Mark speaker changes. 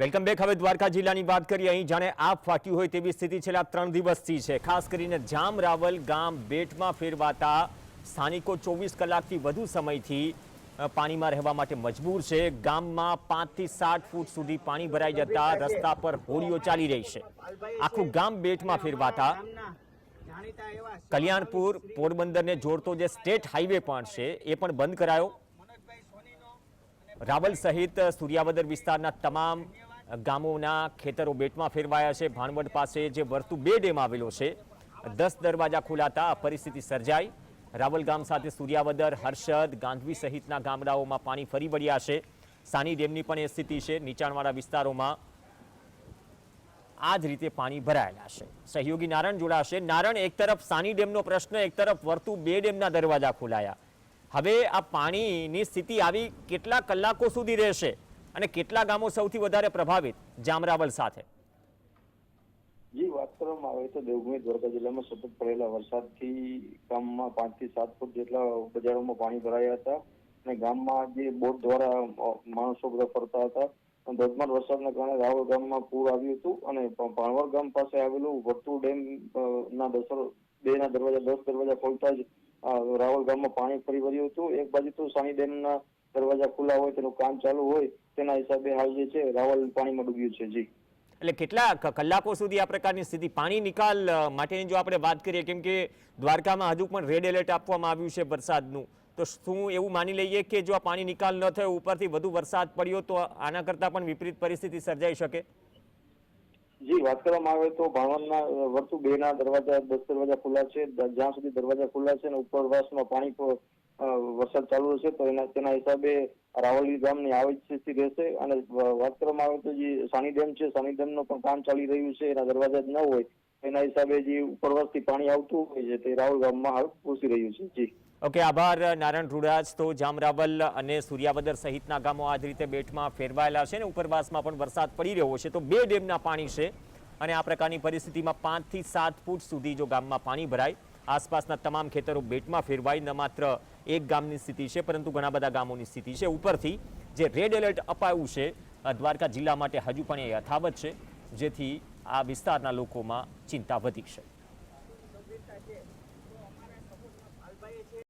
Speaker 1: Welcome back. હવે દ્વારકા જિલ્લાની વાત કરીએ. અહીં જાણે આપ ફાટ્યું હોય તેવી સ્થિતિ છેલ્લા ત્રણ દિવસથી છે. ખાસ કરીને જામ, રાવલ, ગામ, બેટમાં ફેરવાતા સ્થાનિકો ચોવીસ કલાકથી વધુ સમયથી પાણીમાં રહેવા માટે મજબૂર છે. ગામમાં પાંચથી સાત ફૂટ સુધી પાણી ભરાઈ જતા રસ્તા પર હોડીઓ ચાલી રહી છે. આખું ગામ બેટમાં ફેરવાતા. કલ્યાણપુર પોરબંદરને જોડતો જે સ્ટેટ હાઈવે પણ છે, એ પણ બંધ કરાયો. રાવલ સહિત સૂર્યાવદર વિસ્તારના તમામ ગામોના ખેતરો બેટમાં ફેરવાયા છે. ભાણવડ પાસે જે વર્તુ બે ડેમ આવેલો છે, દસ દરવાજા ખોલાતા પરિસ્થિતિ સર્જાઈ. રાવલ ગામ સાથે સૂર્યાવદર, હર્ષદ, ગાંધવી સહિતના ગામડાઓમાં પાણી ફરી વળ્યા છે. સાની ડેમની પણ એ સ્થિતિ છે. નીચાણવાળા વિસ્તારોમાં આ જ રીતે પાણી ભરાયેલા છે. સહયોગી નારણ જોડાશે. નારણ, એક તરફ સાની ડેમનો પ્રશ્ન, એક તરફ વર્તુ બે ડેમના દરવાજા ખોલાયા. હવે આ પાણીની સ્થિતિ આવી કેટલા કલાકો સુધી રહેશે અને કેટલા ગામો સૌથી વધારે પ્રભાવિત? જામરાવલ સાથે.
Speaker 2: જી, વાત કરવામાં આવે તો દેવભૂમિ દ્વારકા જિલ્લામાં સતત પડેલા વરસાદથી ગામમાં પાંચથી સાત ફૂટ જેટલા બજારોમાં પાણી ભરાયા હતા અને ગામમાં જે બોટ દ્વારા માણસો બધા ફરતા હતા. ધોધમાર વરસાદના કારણે રાવળ ગામમાં પૂર આવ્યું હતું અને ભ- ભાણવડ ગામ પાસે આવેલું વર્તુળ ડેમ ના દસ બે ના દરવાજા, દસ દરવાજા ખોલતા જ રાવલ ગામમાં પાણી ફરી વળ્યું હતું. એક બાજુ તો સાણી ડેમના દરવાજા ખુલ્લા હોય, તેનું કામ ચાલુ હોય, તેના હિસાબે હાલ જે છે રાવલ પાણીમાં ડૂબ્યું છે. જી.
Speaker 1: એટલે કેટલા કલાકો સુધી આ પ્રકારની સ્થિતિ, પાણી નિકાલ માટેની જો આપણે વાત કરીએ, કેમ કે દ્વારકામાં હજુ પણ રેડ એલર્ટ આપવામાં આવ્યું છે વરસાદનું. તો શું એવું માની લઈએ કે જો આ પાણી નિકાલ ન થયો, ઉપરથી વધુ વરસાદ પડ્યો, તો આના કરતાં પણ વિપરીત પરિસ્થિતિ સર્જાઈ શકે?
Speaker 2: જી, વાત કરવામાં આવે તો ભાણવડના વર્તુ બે ના દરવાજા, દસ દરવાજા ખુલ્લા છે. જ્યાં સુધી દરવાજા ખુલ્લા છે અને ઉપરવાસમાં પાણી વરસાદ ચાલુ રહેશે તો એના, તેના હિસાબે રાવલી ગામની આવી સ્થિતિ રહેશે. અને વાત કરવામાં આવે તો જે સાની ડેમ છે, સાની ડેમનું પણ કામ ચાલી રહ્યું છે. એના દરવાજા જ ન હોય, એના હિસાબે જે ઉપરવાસથી પાણી આવતું હોય છે, તે રાવલ ગામમાં હાલ પહોંચી રહ્યું છે. જી.
Speaker 1: ઓકે, આભાર, નારાયણ રૂડાજ, તો જામરાવલ અને સૂર્યાવદર સહિતના ગામો આ જ રીતે બેટમાં ફેરવાયેલા છે અને ઉપરવાસમાં પણ વરસાદ પડી રહ્યો છે, તો બે ડેમના પાણી છે અને આ પ્રકારની પરિસ્થિતિમાં પાંચથી સાત ફૂટ સુધી જો ગામમાં પાણી ભરાય, આસપાસના તમામ ખેતરો બેટમાં ફેરવાય, ન માત્ર એક ગામની સ્થિતિ છે, પરંતુ ઘણા બધા ગામોની સ્થિતિ છે. ઉપરથી જે રેડ એલર્ટ અપાયું છે દ્વારકા જિલ્લા માટે હજુ પણ એ યથાવત છે, જેથી આ વિસ્તારના લોકોમાં ચિંતા વધી છે.